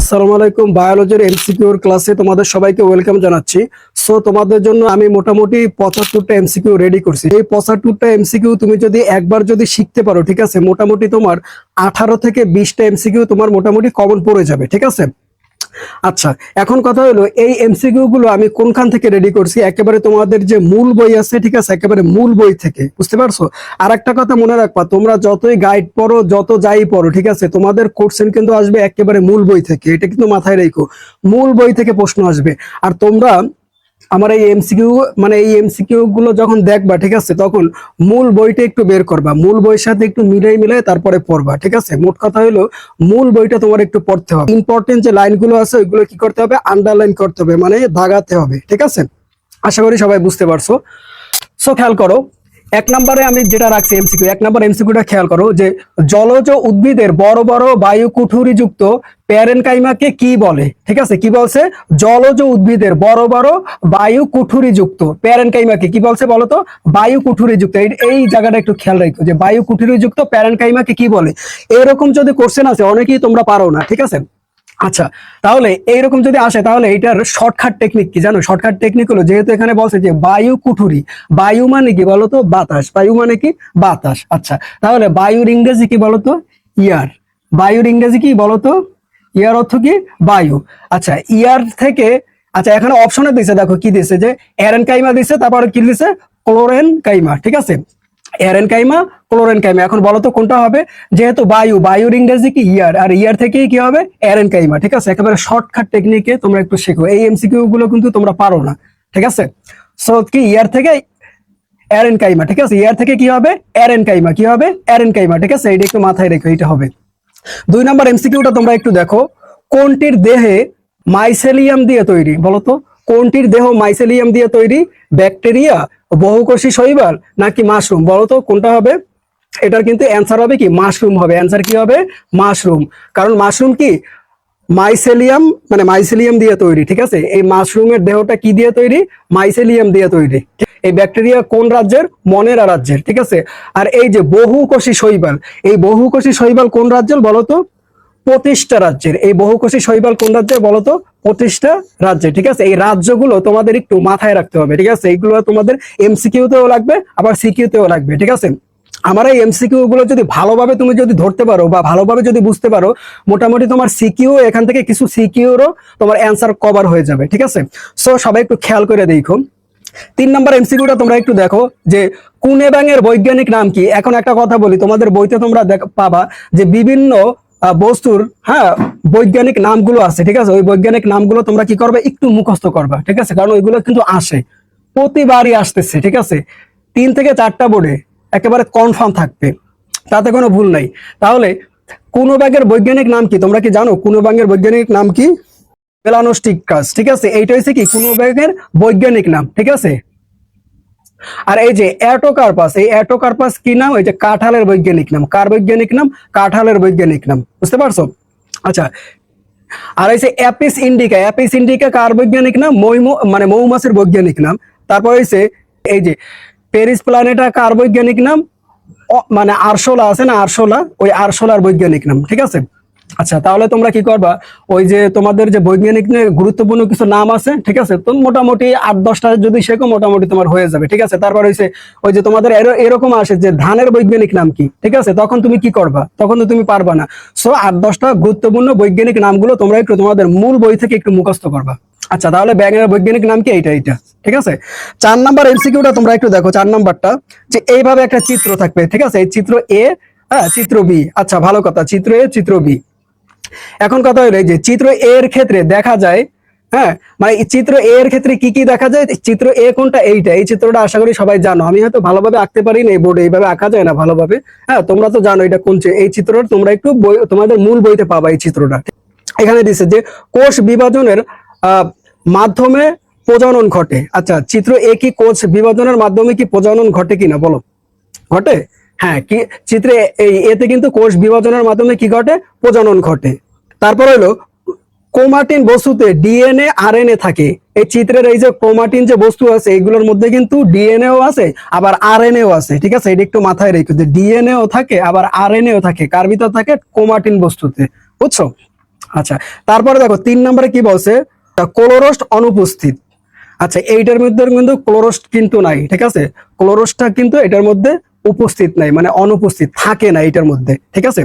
আসসালামু আলাইকুম, বায়োলজির এমসিকিউর ক্লাসে তোমাদের সবাইকে ওয়েলকাম জানাচ্ছি। সো তোমাদের জন্য আমি মোটামুটি পঁচাত্তরটা এমসিকিউ রেডি করছি। এই পঁচাত্তরটা এমসিকিউ তুমি যদি একবার যদি শিখতে পারো, ঠিক আছে? মোটামুটি তোমার আঠারো থেকে বিশটা এমসিকিউ তোমার মোটামুটি কমন পড়ে যাবে, ঠিক আছে? আচ্ছা এখন কথা হলো, এই এমসিকিউ গুলো আমি কোনখান থেকে রেডি করছি? একেবারে তোমাদের যে মূল বই আছে, ঠিক আছে? একেবারে মূল বই থেকে, বুঝতে পারছ? আর একটা কথা মনে রাখবা, তোমরা যতই গাইড পড়ো, যত যাই পড়ো, ঠিক আছে? তোমাদের কোশ্চেন কিন্তু আসবে একেবারে মূল বই থেকে, এটা কিন্তু মাথায় রেখো। মূল বই থেকে প্রশ্ন আসবে। আর তোমরা আমার এই এমসিকিউ মানে এই এমসিকিউ গুলো যখন দেখবা, ঠিক আছে, তখন মূল বইটা একটু বের করবা। মূল বইয়ের সাথে একটু মিলাই মিলাই তারপরে পড়বা, ঠিক আছে? মোট কথা হলো মূল বইটা তোমার একটু পড়তে হবে। ইম্পর্টেন্ট যে লাইনগুলো আছে, ওইগুলো কি করতে হবে? আন্ডারলাইন করতে হবে মানে দাগাতে হবে, ঠিক আছে? আশা করি সবাই বুঝতে পারছ। সো খেয়াল করো এক নম্বরে আমি যেটা রাখছি এমসিকিউ এক নম্বর এমসিকিউটা খেয়াল করো যে জলজ উদ্ভিদের বড় বড় বায়ু কুঠুরি যুক্ত প্যারেনকাইমাকে কি বলে? ঠিক আছে? কি বলছে? জলজ উদ্ভিদের বড় বড় বায়ু কুঠুরি যুক্ত প্যারেনকাইমাকে কি বলছে বলতো বায়ু কুঠুরি যুক্ত এই- জায়গাটা একটু খেয়াল রাখো যে বায়ু কুঠুরি যুক্ত প্যারেনকাইমাকে কি বলে? এরকম যদি কোশ্চেন আছে অনেকেই তোমরা পারো না, ঠিক আছে? আচ্ছা তাহলে এইরকম যদি আসে, তাহলে এটার শর্টকাট টেকনিক কি জানো? শর্টকাট টেকনিক হলো যেহেতু এখানে বলছে যে বায়ু কুঠুরি। বায়ু মানে কি বলতো? বাতাস। বায়ু মানে কি? বাতাস। আচ্ছা তাহলে বায়ুর ইংরেজি কি বলতো? ইয়ার। বায়ুর ইংরেজি কি বলতো? ইয়ার অর্থ কি? বায়ু। আচ্ছা ইয়ার থেকে আচ্ছা এখানে অপশনে দিছে, দেখো কি দিছে যে এরেন কাইমা দিছে, তারপর কি দিছে? ক্লোরেন কাইমা, ঠিক আছে? Aerenchyma, chlorenchyma. এখন বলো তো কোনটা হবে? যেহেতু বায়ু, বায়ুর ইংরেজি কি ইয়ার? আর ইয়ার থেকেই কি হবে? এরেন কাইমা, ঠিক আছে? একেবারে শর্টকাট টেকনিকে তোমরা একটু শেখো। এই এমসিকিউ গুলো কিন্তু তোমরা পারো না, ঠিক আছে? সো কি ইয়ার থেকে? এরেন কাইমা, ঠিক আছে? ইয়ার থেকে কি হবে? Aerenchyma. কি হবে? এরেন কাইমা, ঠিক আছে? এটা একটু মাথায় রেখো এটা হবে। দুই নম্বর এমসিকিউটা তোমরা একটু দেখো। কোনটির দেহে মাইসেলিয়াম দিয়ে তৈরি? বলতো কোনটির দেহ মাইসেলিয়াম দিয়ে তৈরি? ব্যাকটেরিয়া বহুকোষী শৈবাল নাকি মাশরুম বলতো কোনটা হবে? এটার কিন্তু অ্যান্সার হবে কি? মাশরুম হবে। অ্যান্সার কি হবে? মাশরুম কারণ মাশরুম কি? মাইসেলিয়াম মানে মাইসেলিয়াম দিয়ে তৈরি, ঠিক আছে? এই মাশরুমের দেহটা কি দিয়ে তৈরি? মাইসেলিয়াম দিয়ে তৈরি। এই ব্যাকটেরিয়া কোন রাজ্যের? মনেরা রাজ্যের, ঠিক আছে? আর এই যে বহুকোষী শৈবাল, এই বহুকোষী শৈবাল কোন রাজ্যের বলতো প্রতিষ্ঠা রাজ্যের। এই বহুকোষী শৈবাল কোন রাজ্যে বলতো? প্রতিষ্ঠা রাজ্যে, ঠিক আছে? এই রাজ্যগুলো তোমাদের একটু মাথায় রাখতে হবে, ঠিক আছে? এইগুলো তোমাদের এমসিকিউ তেও লাগবে, আবার সিকিউ তেও লাগবে, ঠিক আছে? আমার এই এমসিকিউ গুলো যদি ভালোভাবে তুমি যদি ধরতে পারো বা ভালোভাবে যদি বুঝতে পারো, মোটামুটি তোমার সিকিউ এখান থেকে কিছু সিকিউরও তোমার অ্যান্সার কভার হয়ে যাবে, ঠিক আছে? সো সবাই একটু খেয়াল করে দেখো। তিন নম্বর এমসিকিউটা তোমরা একটু দেখো যে কুনে ব্যাঙের বৈজ্ঞানিক নাম কি? এখন একটা কথা বলি, তোমাদের বইতে তোমরা পাবা যে বিভিন্ন বস্তুর হ্যাঁ বৈজ্ঞানিক নামগুলো আছে, ঠিক আছে? ওই বৈজ্ঞানিক নামগুলো তোমরা কি করবে? একটু মুখস্থ করবা, ঠিক আছে? কারণ ওইগুলো কিন্তু আসে। প্রতিবারই আসতেছে, ঠিক আছে? তিন থেকে চারটা বোর্ডে একেবারে কনফার্ম থাকবে। তাতে কোনো ভুল নাই। তাহলে কোনো ব্যাগের বৈজ্ঞানিক নাম কি? তোমরা কি জানো? কোনো ব্যাগের বৈজ্ঞানিক নাম কি? মেলানোস্টিক কাজ ঠিক আছে? এইটা হচ্ছে কি? কোনো ব্যাগের বৈজ্ঞানিক নাম, ঠিক আছে? আর এই যে অ্যাটোকার্পাস, এই অ্যাটোকার্পাস কি নাম? এই যে কাঁঠালের বৈজ্ঞানিক নাম। কার বৈজ্ঞানিক নাম? কাঁঠালের বৈজ্ঞানিক নাম। বুঝতে পারছ? আচ্ছা। আর এই যে অ্যাপিস ইন্ডিকা অ্যাপিস ইন্ডিকা কার বৈজ্ঞানিক নাম? মৌম মানে মৌমাছির বৈজ্ঞানিক নাম। তারপর হয়েছে এই যে পেরিস প্ল্যানেটা কার বৈজ্ঞানিক নাম? মানে আরশোলা আছে না? আরশোলা? ওই আরশোলার বৈজ্ঞানিক নাম। ঠিক আছে? আচ্ছা তাহলে তোমরা কি করবা? ওই যে তোমাদের যে বৈজ্ঞানিক গুরুত্বপূর্ণ কিছু নাম আছে, ঠিক আছে? তো মোটামুটি আট, দশটা যদি শেখো, মোটামুটি তোমার হয়ে যাবে, ঠিক আছে? তারপর হয়েছে ওই যে তোমাদের এরকম আসে যে ধানের বৈজ্ঞানিক নাম কি, ঠিক আছে? তখন তুমি কি করবা? তখন তো তুমি পারবা না। সো আট, দশটা গুরুত্বপূর্ণ বৈজ্ঞানিক নামগুলো তোমরা একটু তোমাদের মূল বই থেকে একটু মুখস্থ করবা। আচ্ছা তাহলে ব্যাঙের বৈজ্ঞানিক নাম কি? এইটা এইটা, ঠিক আছে? চার নাম্বার এমসিকিউটা তোমরা একটু দেখো, চার নাম্বারটা, যে এইভাবে একটা চিত্র থাকবে, ঠিক আছে? এই চিত্র এ হ্যাঁ চিত্র বি আচ্ছা ভালো কথা, চিত্র এ, চিত্র বি। এখন কথা হলো যে চিত্র এ এর ক্ষেত্রে দেখা যায় হ্যাঁ মানে চিত্র এ এর ক্ষেত্রে কি কি দেখা যায়? চিত্র এ কোনটা? এইটা। এই চিত্রটা আশা করি সবাই জানো। আমি হয়তো ভালোভাবে আঁকতে পারি না এই বোর্ডে এইভাবে আঁকা যায় না ভালোভাবে। হ্যাঁ তোমরা তো জানো এটা কোন এই চিত্রটা, তোমরা একটু বই তোমাদের মূল বইতে পাবা এই চিত্রটা। এখানে দিছে যে কোষ বিভাজনের মাধ্যমে প্রজনন ঘটে। আচ্ছা চিত্র এ কি কোষ বিভাজনের মাধ্যমে কি প্রজনন ঘটে কিনা বলো? ঘটে? হ্যাঁ কি চিত্রে এই এতে কিন্তু কোষ বিভাজনের মাধ্যমে কি ঘটে? প্রজনন ঘটে। তারপর হলো ক্রোমাটিন বস্তুতে ডিএনএ, আরএনএ থাকে। এই চিত্রের এই যে ক্রোমাটিন যে বস্তু আছে, এগুলোর মধ্যে কিন্তু ডিএনএও আছে, আবার আর আরএনএও আছে, ঠিক আছে? এটা একটু মাথায় রেখো যে ডিএনএও থাকে, আবার আর এন আরএনএও থাকে। কার ভিতর থাকে? ক্রোমাটিন বস্তুতে, বুঝছ? আচ্ছা তারপরে দেখো, তিন নম্বরে কি বলছে? ক্লোরোস্ট অনুপস্থিত। আচ্ছা এইটার মধ্যে কিন্তু ক্লোরোস্ট কিন্তু নাই, ঠিক আছে? ক্লোরোস্টটা কিন্তু এটার মধ্যে উপস্থিত নাই মানে অনুপস্থিত, থাকে না এটার মধ্যে, ঠিক আছে?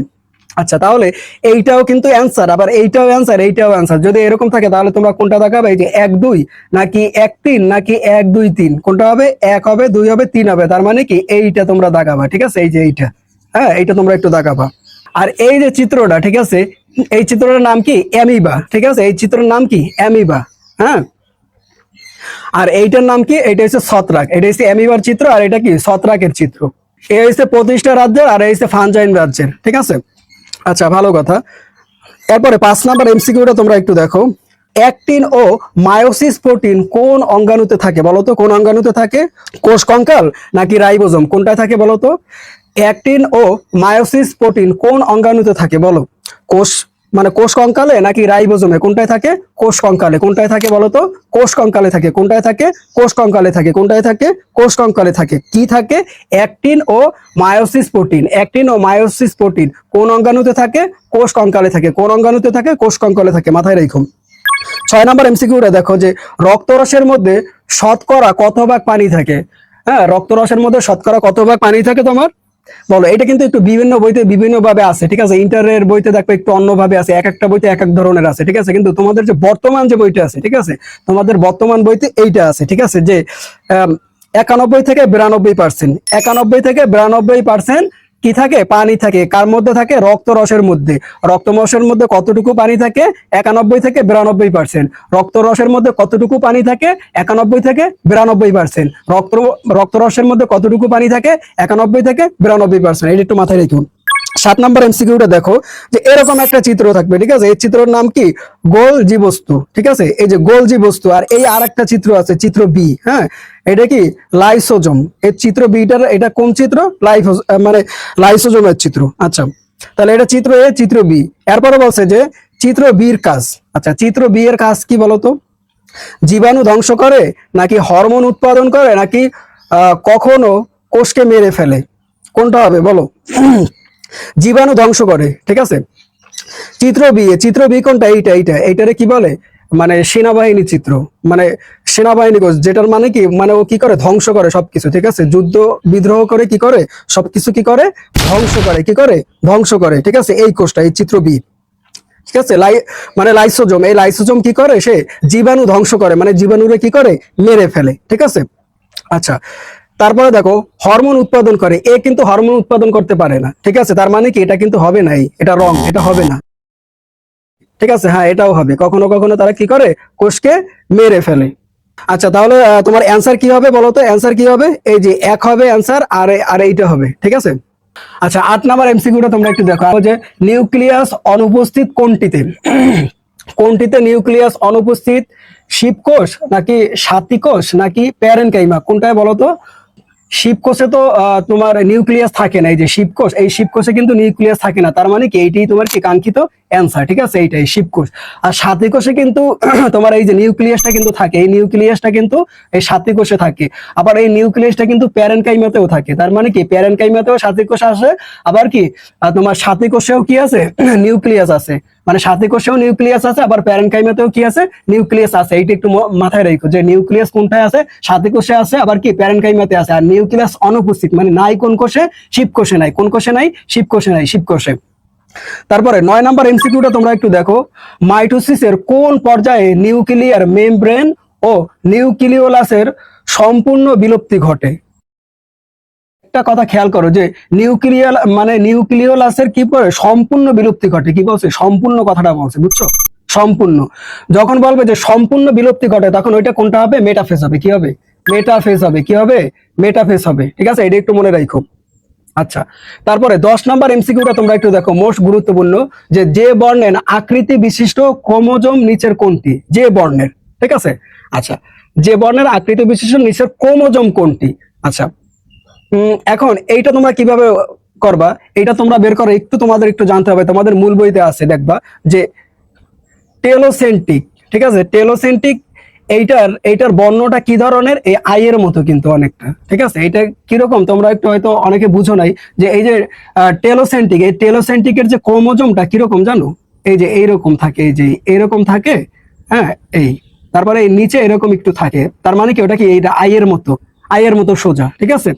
আচ্ছা তাহলে এইটাও কিন্তু অ্যান্সার আবার এইটাও অ্যান্সার এইটাও অ্যান্সার যদি এরকম থাকে, তাহলে তোমরা কোনটা দেখাবে? এই যে এক, দুই, নাকি এক, তিন, নাকি এক, দুই, তিন? কোনটা হবে? এক হবে, দুই হবে, তিন হবে, তার মানে কি এইটা তোমরা দেখাবা, ঠিক আছে? এই যে এইটা হ্যাঁ এইটা তোমরা একটু দেখাবা। আর এই যে চিত্রটা, ঠিক আছে? এই চিত্রটার নাম কি? অ্যামিবা, ঠিক আছে? এই চিত্রের নাম কি? অ্যামিবা হ্যাঁ? আর এইটার নাম কি? এটা হচ্ছে ছত্রাক, এটা হচ্ছে অ্যামিবার চিত্র, আর এটা কি? ছত্রাকের চিত্র। এ হচ্ছে প্রতিষ্ঠা রাজ্যের আর এ হচ্ছে ফানজাইন রাজ্যের, ঠিক আছে? আচ্ছা ভালো কথা। এরপরে পাঁচ নাম্বার এমসিকিউটা তোমরা একটু দেখো। অ্যাক্টিন ও মায়োসিস প্রোটিন কোন অঙ্গাণুতে থাকে বলো তো? কোন অঙ্গাণুতে থাকে? কোষ কঙ্কাল নাকি রাইবোজম? কোনটায় থাকে বলো তো? অ্যাক্টিন ও মায়োসিস প্রোটিন কোন অঙ্গাণুতে থাকে বলো? কোষ মানে কোষ কঙ্কালে নাকি রাইবোজোমে? কোনটায় থাকে? কোষ কঙ্কালে। কোনটায় থাকে বলো তো? কোষ কঙ্কালে থাকে। কোনটায় থাকে? কোষ কঙ্কালে থাকে। কোনটায় থাকে? কোষ কঙ্কালে থাকে। কি থাকে? অ্যাক্টিন ও মায়োসিস প্রোটিন। অ্যাক্টিন ও মায়োসিস প্রোটিন। কোন অঙ্গাণুতে থাকে? কোষ কঙ্কালে থাকে। কোন অঙ্গাণুতে থাকে? কোষ কঙ্কালে থাকে। মাথায় রেখো। ছয় নম্বর এমসিকিউটা দেখো যে রক্তরসের মধ্যে শতকরা কত ভাগ পানি থাকে? হ্যাঁ রক্তরসের মধ্যে শতকরা কত ভাগ পানি থাকে তোমার? বলো, এটা কিন্তু একটু বিভিন্ন বইতে বিভিন্ন ভাবে আছে, ঠিক আছে? ইন্টারের বইতে দেখো একটু অন্যভাবে আছে, এক একটা বইতে এক এক ধরনের আছে, ঠিক আছে? কিন্তু তোমাদের যে বর্তমান যে বইটা আছে, ঠিক আছে? তোমাদের বর্তমান বইতে এইটা আছে, ঠিক আছে? যে একানব্বই থেকে বিরানব্বই পার্সেন্ট একানব্বই থেকে বিরানব্বই পার্সেন্ট কি থাকে? পানি থাকে। কার মধ্যে থাকে? রক্তরসের মধ্যে। রক্তরসের মধ্যে কতটুকু পানি থাকে? একানব্বই থেকে বিরানব্বই পার্সেন্ট। রক্তরসের মধ্যে কতটুকু পানি থাকে? একানব্বই থেকে বিরানব্বই পার্সেন্ট। রক্ত রক্তরসের মধ্যে কতটুকু পানি থাকে? একানব্বই থেকে বিরানব্বই পার্সেন্ট। এটা একটু মাথায় রেখুন সাত নম্বর এমসিকিউটা দেখো যে এরকম একটা চিত্র থাকবে, ঠিক আছে? এই চিত্রের নাম কি? গোল জীবস্তু ঠিক আছে? এই যে গোল জীবস্তু আর এই আর একটা চিত্র আছে, চিত্র বি হ্যাঁ? এটা কি? লাইসোজম। এই চিত্র বিটার এটা কোন চিত্র? লাইফ মানে লাইসোজমের চিত্র। আচ্ছা তাহলে এটা চিত্র এ চিত্র বি এরপরে বলছে যে চিত্র বির কাজ। আচ্ছা চিত্র বি এর কাজ কি বলতো? জীবাণু ধ্বংস করে নাকি হরমোন উৎপাদন করে নাকি কখনো কোষকে মেরে ফেলে? কোনটা হবে? বলো। জীবাণু ধ্বংস করে, ঠিক আছে? চিত্র বি চিত্র বি কোনটা? এইটা এইটা। এইটারে কি বলে? মানে সেনাবাহিনী চিত্র। মানে সেনাবাহিনী যেটার মানে কি? মানে ও কি করে? ধ্বংস করে সবকিছু, ঠিক আছে? যুদ্ধ, বিদ্রোহ করে কি করে? সবকিছু কি করে? ধ্বংস করে। কি করে? ধ্বংস করে, ঠিক আছে? এই কোষটা, এই চিত্র বি। ঠিক আছে? লাই মানে লাইসোজোম। এই লাইসোজোম কি করে? সে জীবাণু ধ্বংস করে। মানে জীবাণুরে কি করে? মেরে ফেলে, ঠিক আছে? আচ্ছা। তারপরে দেখো হরমোন উৎপাদন করে। এ কিন্তু হরমোন উৎপাদন করতে পারে না। ঠিক আছে? তার মানে কি? এটা কিন্তু হবে নাই এটা রং এটা হবে না। ঠিক আছে? হ্যাঁ এটাও হবে। কখনো কখনো তারা কি করে? কোষকে মেরে ফেলে। আচ্ছা তাহলে তোমার অ্যান্সার কি হবে বলো তো? অ্যান্সার কি হবে? এই যে এক হবে অ্যান্সার আর আর এইটা হবে। ঠিক আছে? আচ্ছা আট নাম্বার এমসিকিউটা তোমরা একটু দেখো। যে নিউক্লিয়াস অনুপস্থিত কোনটিতে? কোনটিতে নিউক্লিয়াস অনুপস্থিত শিবকোষ, নাকি সাতিকোষ নাকি প্যারেনকাইমা কোনটায় বলো তো? শিবকোষে তো তোমার নিউক্লিয়াস থাকে না, এই যে শিবকোষ, এই শিবকোষে কিন্তু নিউক্লিয়াস থাকে না, তার মানে কি, এইটাই তোমার কি কাঙ্ক্ষিত অ্যান্সার ঠিক আছে? এইটাই, শিবকোষ। আর সাথী কোষে কিন্তু, তোমার এই যে নিউক্লিয়াসটা কিন্তু থাকে, এই নিউক্লিয়াসটা কিন্তু, এই সাথী কোষে থাকে। আবার এই নিউক্লিয়াসটা কিন্তু প্যারেনকাইমাতেও থাকে, তার মানে কি প্যারেনকাইমাতেও সাথী কোষ আসে, আবার কি তোমার সাথী কোষেও কি আছে? নিউক্লিয়াস আছে। মানে সাথে কোষেও নিউক্লিয়াস আছে, আবার প্যারেনকাইমাতেও কি আছে? নিউক্লিয়াস আছে। এইটা একটু মাথায় রাখো যে নিউক্লিয়াস কোনটায় আছে? সাথে কোষে আছে, আবার কি? প্যারেনকাইমাতে আছে। আর নিউক্লিয়াস অনুপস্থিত মানে নাই কোন কোষে? শিব কোষে নাই। কোন কোষে নাই? শিব কোষে নাই, শিব কোষে। তারপরে নয় নাম্বার এমসিকিউটা তোমরা একটু দেখো। মাইটোসিসের কোন পর্যায়ে নিউক্লিয়ার মেমব্রেন ও নিউক্লিওলাসের সম্পূর্ণ বিলুপ্তি ঘটে? একটা কথা খেয়াল করো যে নিউক্লিয়াল মানে নিউক্লিওলাসের কি পরে সম্পূর্ণ বিলুপ্তি ঘটে? কি বলছে? সম্পূর্ণ কথাটা বলছে, বুঝছ? সম্পূর্ণ। যখন বলবে যে সম্পূর্ণ বিলুপ্তি ঘটে, তখন ওইটা কোনটা হবে? মেটাফেস হবে। কি হবে? মেটাফেস হবে। কি হবে? মেটাফেস হবে। ঠিক আছে? এটা একটু মনে রাখো। আচ্ছা। তারপরে দশ নাম্বার এমসিকিউটা তোমরা একটু দেখো। মোস্ট গুরুত্বপূর্ণ যে যে বর্ণের আকৃতি বিশিষ্ট ক্রোমোজোম নিচের কোনটি? যে বর্ণের। ঠিক আছে? আচ্ছা। যে বর্ণের আকৃতি বিশিষ্ট নিচের ক্রোমোজোম কোনটি? আচ্ছা। এখন এইটা তোমরা কীভাবে করবা? এটা তোমরা বের করো, একটু তোমাদের একটু জানতে হবে। তোমাদের মূল বইতে আছে, দেখবা, যে টেলোসেন্টিক, ঠিক আছে? টেলোসেন্টিক, এইটার এইটার বর্ণটা কি ধরনের? এই আইয়ের মতো কিন্তু অনেকটা, ঠিক আছে? এটা কীরকম? তোমরা একটু হয়তো অনেকে বুঝো নাই যে এই যে টেলোসেন্টিক, এই টেলোসেন্টিকের যে ক্রোমোজোমটা কীরকম জানো? এই যে এইরকম থাকে, এই যে এইরকম থাকে হ্যাঁ এই। তারপরে এই নিচে এরকম একটু থাকে। তার মানে কি? ওটা কি এইটা আইয়ের মতো আইয়ের মতো সোজা, ঠিক আছে?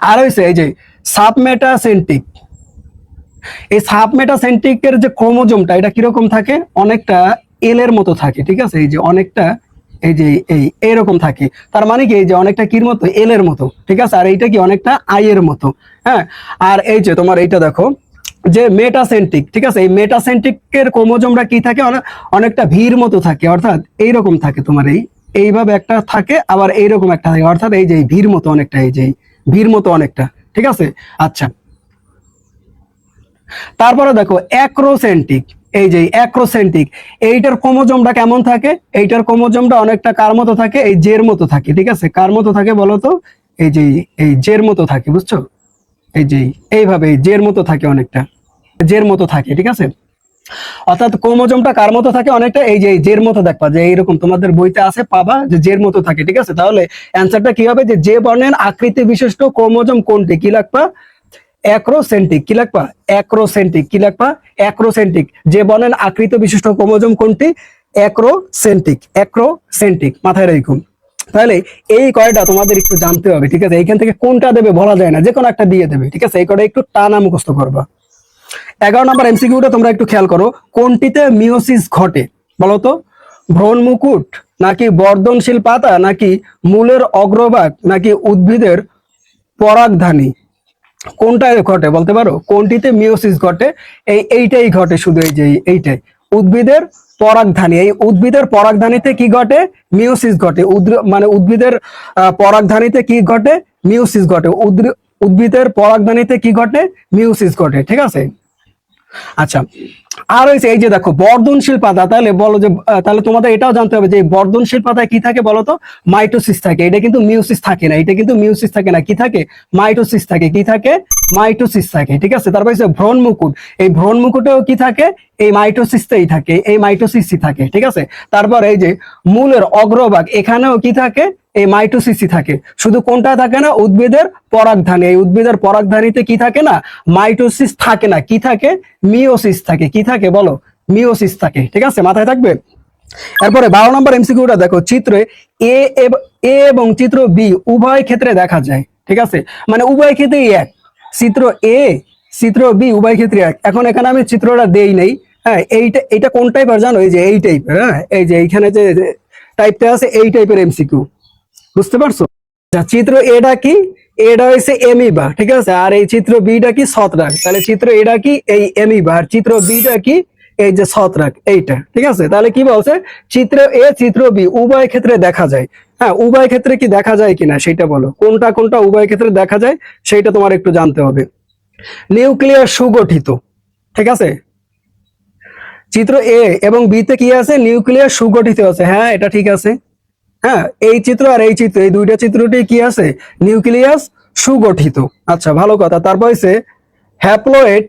আর হয়েছে এই যে সাবমেটাসেন্টিক এই সাবমেটাসেন্টিকের যে ক্রোমোজোমটা, এটা কীরকম থাকে? অনেকটা এল এর মতো থাকে, ঠিক আছে? এই যে অনেকটা, এই যে এই এরকম থাকে। তার মানে কি? এই যে অনেকটা কির মতো? এল এর মতো, ঠিক আছে? আর এইটা কি? অনেকটা আই এর মতো হ্যাঁ? আর এই যে তোমার এইটা দেখো, যে মেটাসেন্টিক ঠিক আছে? এই মেটাসেন্টিকের ক্রোমোজোমটা কি থাকে? অনে- অনেকটা ভির মতো থাকে, অর্থাৎ এইরকম থাকে তোমার এই। এইভাবে একটা থাকে, আবার এইরকম একটা থাকে, অর্থাৎ এই যে ভির মতো অনেকটা এই যে ভির মতো অনেকটা, ঠিক আছে? আচ্ছা। তারপরে দেখো অ্যাক্রোসেন্টিক এই যে অ্যাক্রোসেন্টিক এইটার ক্রোমোজোমটা কেমন থাকে? এইটার ক্রোমোজোমটা অনেকটা কার মতো থাকে? এই জের মতো থাকে, ঠিক আছে? কার মতো থাকে বলো তো? এই যে, এই জের মতো থাকে, বুঝছ? এই যে, এইভাবে জের মতো থাকে অনেকটা, জের মতো থাকে, ঠিক আছে? অর্থাৎ ক্রোমোজোমটা কার মতো থাকে? অনেকটা এই যে জের মতো দেখবা, যে এইরকম তোমাদের বইতে আছে, পাবা যে জের মতো থাকে, ঠিক আছে? তাহলে অ্যান্সারটা কি হবে? যে যে বর্ণের আকৃতি বিশিষ্ট ক্রোমোজোম কোনটি? কি লাগবা? অ্যাক্রোসেন্টিক। কি লাগবা? অ্যাক্রোসেন্টিক। কি লাগবা? অ্যাক্রোসেন্টিক। যে বর্ণের আকৃতি বিশিষ্ট ক্রোমোজোম কোনটি? অ্যাক্রোসেন্টিক। অ্যাক্রোসেন্টিক। মাথায় রাখুন। তাহলে এই কয়টা তোমাদের একটু জানতে হবে, ঠিক আছে? এইখান থেকে কোনটা দেবে বলা যায় না যে কোনো একটা দিয়ে দেবে, ঠিক আছে? এই কয়টা একটু টানা মুখস্থ করবা। এগারো নম্বর এমসিকিউটা তোমরা একটু খেয়াল করো। কোনটিতে মিওসিস ঘটে? বলো তো। ভ্রণ মুকুট, নাকি বর্ধনশীল পাতা, নাকি মূলের অগ্রভাগ, নাকি উদ্ভিদের পরাগধানী? কোনটায় ঘটে বলতে পারো? কোনটিতে মিওসিস ঘটে? এই এইটাই ঘটে শুধু, এই যে এইটাই। উদ্ভিদের পরাগধানী, এই উদ্ভিদের পরাগধানীতে কি ঘটে? মিওসিস ঘটে। মানে উদ্ভিদের পরাগধানীতে কি ঘটে? মিওসিস ঘটে। উদ্ভিদের পরাগধানীতে কি ঘটে? মিওসিস ঘটে, ঠিক আছে? আচ্ছা আর হয়েছে এই যে দেখো, বর্ধনশীল পাতা, তাহলে বলো যে তাহলে তোমাদের এটাও জানতে হবে যে বর্ধনশীল পাতায় কি থাকে বলো তো? মাইটোসিস থাকে। এটা কিন্তু মিউসিস থাকে না, এটা কিন্তু মিউসিস থাকে না। কি থাকে? মাইটোসিস থাকে। কি থাকে? মাইটোসিস থাকে, ঠিক আছে? তারপর ভ্রণ মুকুট এই ভ্রণ মুকুটেও কি থাকে? এই মাইটোসিসটাই থাকে, এই মাইটোসিসই থাকে, ঠিক আছে? তারপর এই যে মূলের অগ্রভাগ, এখানেও কি থাকে? এই মাইটোসিসই থাকে। শুধু কোনটা থাকে না? উদ্ভিদের পরাগধানী। এই উদ্ভিদের পরাগধানীতে কি থাকে না? মাইটোসিস থাকে না। কি থাকে? মিওসিস থাকে। কি থাকে বলো? মিওসিস থাকে, ঠিক আছে? মাথায় থাকবে? এরপরে বারো নম্বর এমসিকিউটা দেখো, চিত্রে এ এ এবং চিত্র বি উভয় ক্ষেত্রে দেখা যায়, ঠিক আছে? মানে উভয় ক্ষেত্রেই এক। চিত্র এ, চিত্র বি উভয় ক্ষেত্রে এক। এখন এখানে আমি চিত্রটা দেই নেই। হ্যাঁ এইটা এইটা কোন টাইপের জানো এই যে এই টাইপের হ্যাঁ? এই যে এইখানে যে টাইপটা আছে, এই টাইপের এমসিকিউ বুঝতে পারছ? আচ্ছা চিত্র এটা কি? এটা হচ্ছে এমিবা ঠিক আছে? আর এই চিত্র বিটা কি ছত্রাক? তাহলে চিত্র এটা কি? এই এমিবা আর চিত্র বিটা কি? এই যে ছত্রাক, এইটা, ঠিক আছে? তাহলে কি বলছে? চিত্র এ চিত্র বি উভয় ক্ষেত্রে দেখা যায়। হ্যাঁ উভয় ক্ষেত্রে কি দেখা যায় কিনা সেটা বলো। কোনটা কোনটা উভয় ক্ষেত্রে দেখা যায় সেইটা তোমার একটু জানতে হবে। নিউক্লিয়ার সুগঠিত, ঠিক আছে? চিত্র এ এবং বিতে কি আছে? নিউক্লিয়ার সুগঠিত আছে। হ্যাঁ এটা ঠিক আছে। হ্যাঁ এই চিত্র আর এই চিত্র, এই দুইটা চিত্রটি কি আছে? নিউক্লিয়াস সুগঠিত। আচ্ছা ভালো কথা। তারপর হচ্ছে হ্যাপ্লয়েড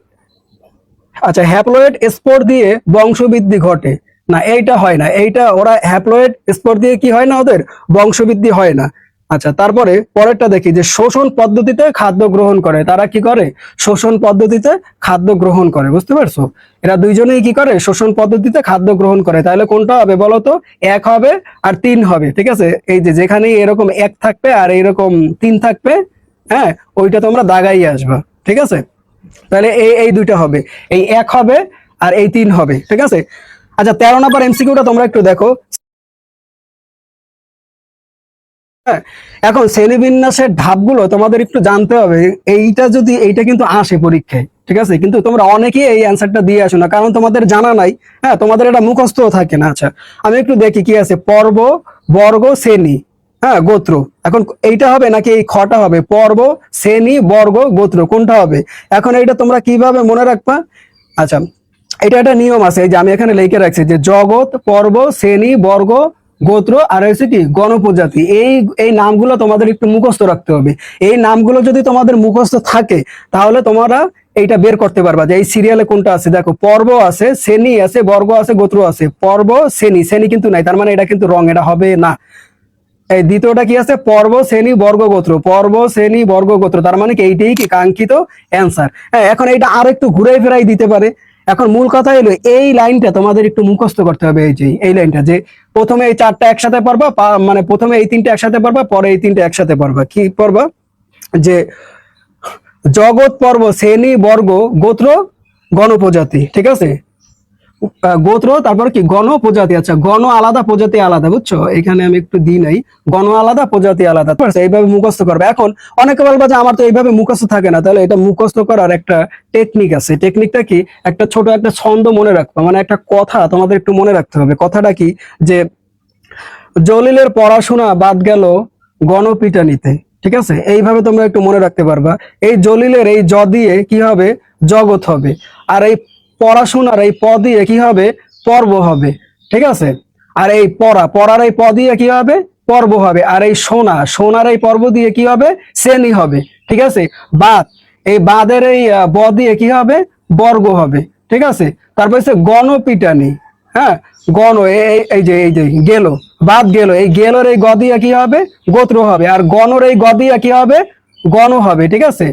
আচ্ছা হ্যাপ্লয়েড স্পোর দিয়ে বংশবৃদ্ধি ঘটে। না, এইটা হয় না। এইটা, ওরা হ্যাপ্লয়েড স্পোর দিয়ে কি হয় না ওদের? বংশবৃদ্ধি হয় না। আচ্ছা তারপরে পরেরটা দেখি যে শোষণ পদ্ধতিতে খাদ্য গ্রহণ করে। তারা কি করে? শোষণ পদ্ধতিতে খাদ্য গ্রহণ করে, বুঝতে পারছ? এরা দুইজনেই কি করে? শোষণ পদ্ধতিতে খাদ্য গ্রহণ করে। তাহলে কোনটা হবে বলো তো? এক হবে আর তিন হবে, ঠিক আছে? এই যে যেখানে এরকম এক থাকবে আর এরকম তিন থাকবে হ্যাঁ ওইটা তোমরা দাগাই আসবা, ঠিক আছে? তাহলে এই এই দুইটা হবে। এই এক হবে আর এই তিন হবে, ঠিক আছে? আচ্ছা তেরো নাম্বার এমসিকিউটা তোমরা একটু দেখো। এখন শ্রেণীবিন্যাসের ধাপগুলো তোমাদের একটু জানতে হবে। এইটা যদি, এইটা কিন্তু আসে পরীক্ষায়, ঠিক আছে? কিন্তু তোমরা অনেকেই এই অ্যান্সারটা দিয়ে আসো না, কারণ তোমাদের জানা নাই। হ্যাঁ তোমাদের এটা মুখস্থ থাকে না। আচ্ছা আমি একটু দেখি কি আছে। পর্ব, বর্গ, শ্রেণি হ্যাঁ গোত্র। এখন এইটা হবে নাকি এই খটা হবে? পর্ব, শ্রেণি, বর্গ, গোত্র, কোনটা হবে? এখন এইটা তোমরা কীভাবে মনে রাখবা? আচ্ছা এটা একটা নিয়ম আছে যে আমি এখানে লিখে রাখছি যে জগৎ, পর্ব, শ্রেণি, বর্গ গোত্র আর হচ্ছে কি? গণপ্রজাতি। এই এই নামগুলো তোমাদের একটু মুখস্থ রাখতে হবে। এই নামগুলো যদি তোমাদের মুখস্থ থাকে, তাহলে তোমরা এইটা বের করতে পারবা যে এই সিরিয়ালে কোনটা আছে। দেখো, পর্ব আছে, শ্রেণি আছে, বর্গ আছে, গোত্র আছে। পর্ব, শ্রেণি। শ্রেণি কিন্তু নাই, তার মানে এটা কিন্তু রং, এটা হবে না। এই দ্বিতীয়টা কি আছে? পর্ব, শ্রেণি, বর্গ, গোত্র। পর্ব, শ্রেণি, বর্গ, গোত্র। তার মানে কি, এইটাই কি কাঙ্ক্ষিত অ্যান্সার হ্যাঁ এখন এইটা আর একটু ঘুরাই ফেরাই দিতে পারে। এখন মূল কথা হলো, এই লাইনটা তোমাদের একটু মুখস্থ করতে হবে, এই যে, এই লাইনটা যে প্রথমে এই চারটা একসাথে পড়বা মানে প্রথমে এই তিনটা একসাথে পড়বা, পরে এই তিনটা একসাথে পড়বা। কি পড়বা? যে জগৎ পর্ব, শ্রেণি, বর্গ, গোত্র, গণপ্রজাতি, ঠিক আছে? গোত্র, তারপর কি গণ প্রজাতি? আচ্ছা গণ আলাদা, প্রজাতি আলাদা, বুঝছ? এখানে আমি একটু দিই নাই। গণ আলাদা, প্রজাতি আলাদা? এইভাবে মুখস্থ করবে। এখন অনেকে বলবে যে আমার তো এইভাবে মুখস্থ থাকে না, তাহলে এটা মুখস্থ করার একটা টেকনিক আছে। টেকনিকটা কি? একটা ছোট একটা ছন্দ মনে রাখবে মানে একটা কথা তোমাদের একটু মনে রাখতে হবে। কথাটা কি? যে জলিলের পড়াশোনা বাদ গেল গণপিটানিতে, ঠিক আছে? এইভাবে তোমরা একটু মনে রাখতে পারবা। এই জলিলের এই জ দিয়ে কি হবে? জগৎ হবে। আর এই পড়াশোনার এই প দিয়ে কি হবে? পর্ব হবে। ঠিক আছে? আর এই পড়া, পড়ার এই প দিয়ে কি হবে? পর্ব হবে। আর এই সোনা, সোনার এই পর্ব দিয়ে কি হবে? শ্রেণি হবে। ঠিক আছে? বাদ। এই বাদের এই ব দিয়ে কি হবে? বর্গ হবে। ঠিক আছে? তারপর হচ্ছে গণপিটানি। হ্যাঁ? গণ এই যে এই যে, গেল। বাদ গেল। এই গেলর এই গদিয়া কি হবে? গোত্র হবে। আর গণর এই গদিয়া কি হবে? গণ হবে। ঠিক আছে?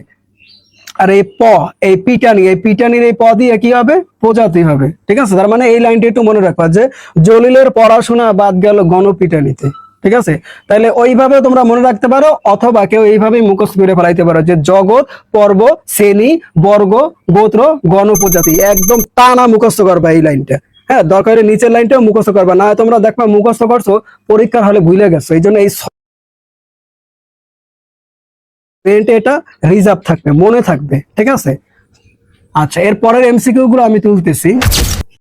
আর এই প, এই পিটানি, এই পিটানির এই প দিয়ে কি হবে? প্রজাতি হবে। ঠিক আছে? তার মানে এই লাইনটা একটু মনে রাখবা যে জলিলের পড়াশোনা বাদ গেল গণপিটানিতে। ঠিক আছে? তাহলে ওইভাবে তোমরা মনে রাখতে পারো, অথবা কেউ এইভাবেই মুখস্থ করে ফেলাইতে পারো যে জগৎ, পর্ব, শ্রেণি, বর্গ, গোত্র, গণপ্রজাতি, একদম টানা মুখস্থ করবা এই লাইনটা। হ্যাঁ? দরকারে নিচের লাইনটাও মুখস্থ করবা। না তোমরা দেখবা মুখস্থ করছ, পরীক্ষার হলে ভুলে গেছো। এই জন্য এই ব্রেনটা এটা রিজার্ভ থাকবে মনে থাকবে ঠিক আছে? আচ্ছা এরপরের এমসিকিউ গুলো আমি তুলতেছি।